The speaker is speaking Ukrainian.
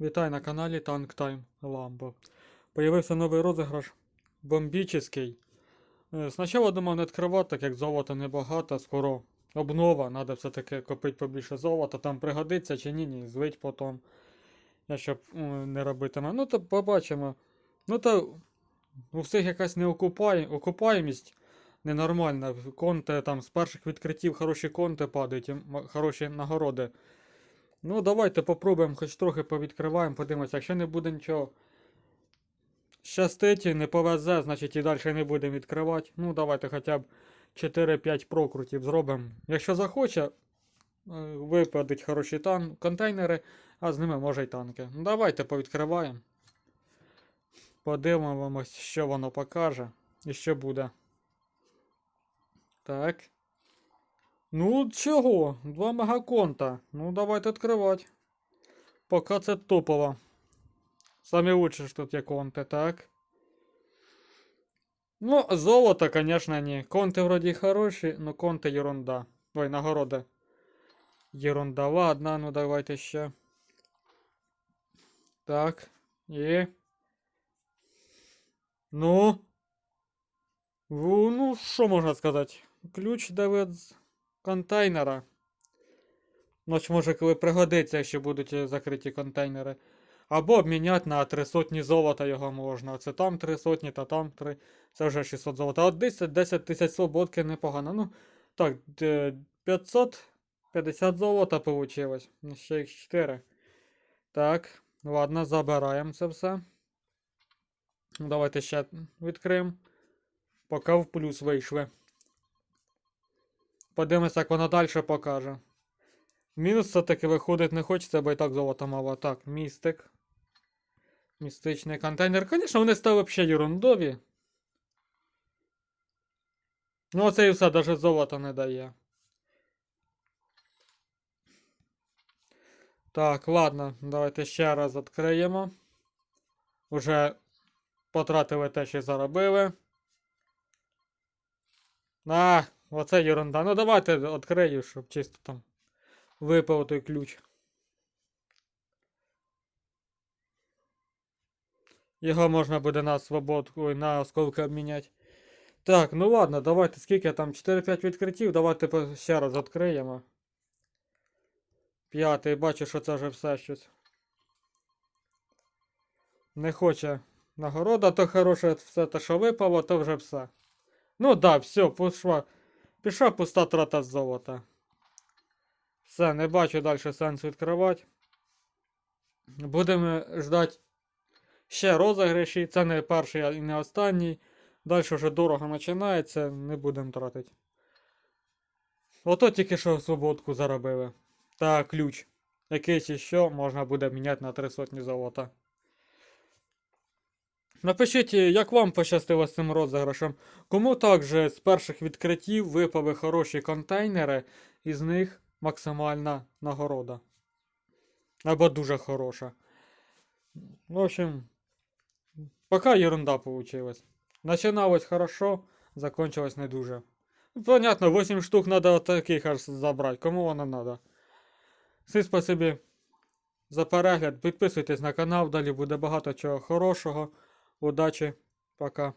Вітаю на каналі Tank Time Lambo. Появився новий розіграш бомбічний. Е, Спочатку думав не відкривати, так як золота небагато, скоро обнова, треба все-таки купити побільше золота, там пригодиться чи ні, ні, звить потім. Я щоб е, не робитиме. Ну то побачимо. Ну то у всіх якась неокупає, окупаємість ненормальна. Конти там з перших відкриттів хороші конти падають, хороші нагороди. Ну, давайте попробуємо, хоч трохи повідкриваємо, подивимося. Якщо не буде нічого щастить, не повезе, значить і далі не будемо відкривати. Ну, давайте хоча б 4-5 прокрутів зробимо. Якщо захоче, е, випадуть хороші тан... контейнери, а з ними може й танки. Ну, давайте повідкриваємо. Подивимось, що воно покаже і що буде. Так. Ну, чого? Два мегаконта. Ну, давайте відкривати. Поки це топово. Самі лучше ж тут є конти, так? Ну, золото, конечно, ні. Конти вроді хороші, но конти ерунда. Ой, нагороди. Ерунда. Ладно, ну давайте ще. Так. І. Ну. Ну, що можна сказати? Ключ Давид контейнера. Ноч може коли пригодиться, якщо будуть е, закриті контейнери. Або обміняти на 3 сотні золота його можна. Оце там 3 сотні, та там 3. Це вже 600 золота. От 10, 10 тисяч свободки непогано. Ну, так, 550 золота получилось. Ну, Ще їх 4. Так, ладно, забираємо це все. Ну, Давайте ще відкриємо. Поки в плюс вийшли. Подивимося, як вона далі покаже. Мінус все-таки виходить не хочеться, бо і так золота мало. Так, містик. Містичний контейнер. Звісно, вони стали взагалі ерундові. Ну, оце і все, навіть золота не дає. Так, ладно, давайте ще раз відкриємо. Уже потратили те, що заробили. А, оце ерунда. Ну давайте відкрию, щоб чисто там випав той ключ. Його можна буде на свободку ой, на осколки обміняти. Так, ну ладно, давайте скільки там 4-5 відкриттів, давайте ще раз відкриємо. П'ятий, бачу, що це вже все щось. Не хоче нагорода, то хороше все те, що випало, то вже все. Ну да, все, пішла. Пішла пуста трата золота. Все, не бачу далі сенсу відкривати. Будемо ждати ще розіграші. Це не перший і не останній. Далі вже дорого починається, не будемо тратити. Ото тільки що свободку заробили. Та ключ. Якийсь іще можна буде міняти на 3 сотні золота. Напишіть, як вам пощастило з цим розіграшем. Кому також з перших відкриттів випали хороші контейнери, і з них максимальна нагорода. Або дуже хороша. В общем, пока ерунда получилась. Начиналось хорошо, закончилось не дуже. Ну, Понятно, 8 штук надо таких аж забрати. Кому воно надо? Всі спасибі за перегляд. Підписуйтесь на канал, далі буде багато чого хорошого. Удачі, пока.